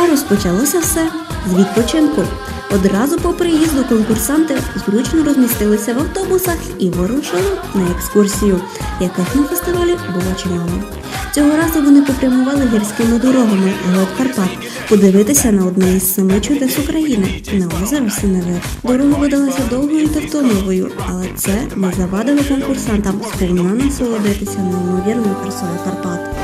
А розпочалося все з відпочинку. Одразу по приїзду конкурсанти зручно розмістилися в автобусах і вирушили на екскурсію, яких на фестивалі було чимало. Цього разу вони попрямували гірськими дорогами глиб Карпат, подивитися на одне із семи чудес України на озеро Синевир. Дорога видалася довгою та втомливою, але це не завадило конкурсантам сповна насолодитися неймовірною красою Карпат.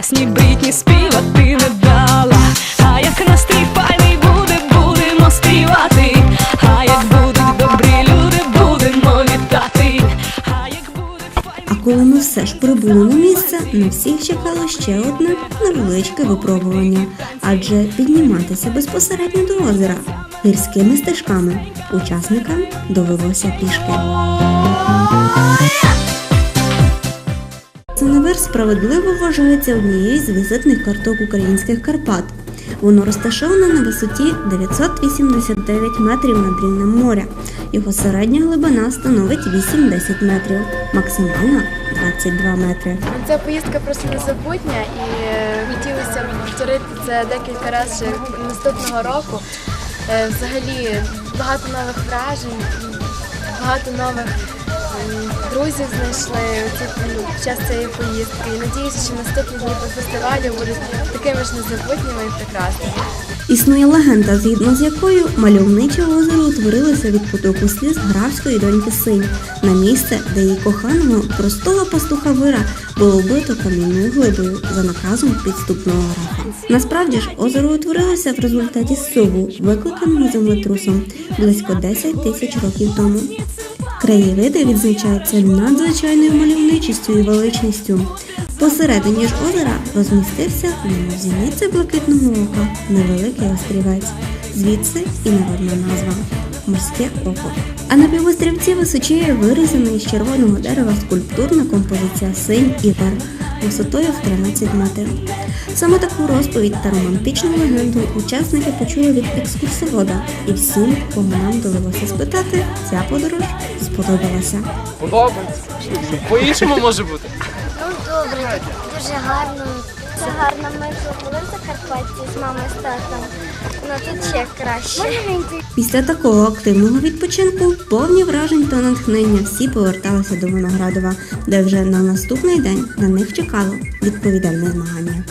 Прекрасній брітні співати не дала. А як настрій файний буде, будемо співати. А як будуть добрі люди, будемо вітати. А як буде файний А коли ми все ж прибули на місце, на всіх чекало ще одне невеличке випробування, адже підніматися безпосередньо до озера гірськими стежками учасникам довелося пішки. Синевир справедливо вважається однією з візитних карток українських Карпат. Воно розташоване на висоті 989 метрів над рівнем моря. Його середня глибина становить 8-10 метрів, максимальна 22 метри. Ця поїздка просто незабутня і е, хотілося повторити це декілька разів наступного року. Е, Взагалі багато нових вражень, багато нових друзів знайшли ну, під час цієї поїздки. І надіюся, що наступні дні по фестивалю будуть такими ж незабутніми і прекрасними. Існує легенда, згідно з якою мальовниче озеро утворилося від потоку сліз графської доньки Синь на місце, де її коханого простого пастуха Вира було вбито камінною глибою за наказом підступного графа. Насправді ж озеро утворилося в результаті суву, викликаного землетрусом близько 10 тисяч років тому. Краєвиди відзначаються надзвичайною мальовничістю і величністю. Посередині ж озера розмістився на зіниці блакитного ока невеликий острівець. Звідси і народна назва морське око. А на півострівці височіє вирізана із червоного дерева скульптурна композиція синь і вер висотою в 13 метрів. Саме таку розповідь та романтичну легенду учасники почули від екскурсовода, і всім, кому нам довелося спитати, ця подорож сподобалася. Подобається. По-іншому може бути. Ну добре, дуже гарно. Це гарно. Ми були в Закарпатті з мамою з татом. Ну тут ще краще. Після такого активного відпочинку, повні вражень та натхнення, всі поверталися до Виноградова, де вже на наступний день на них чекало відповідальне змагання.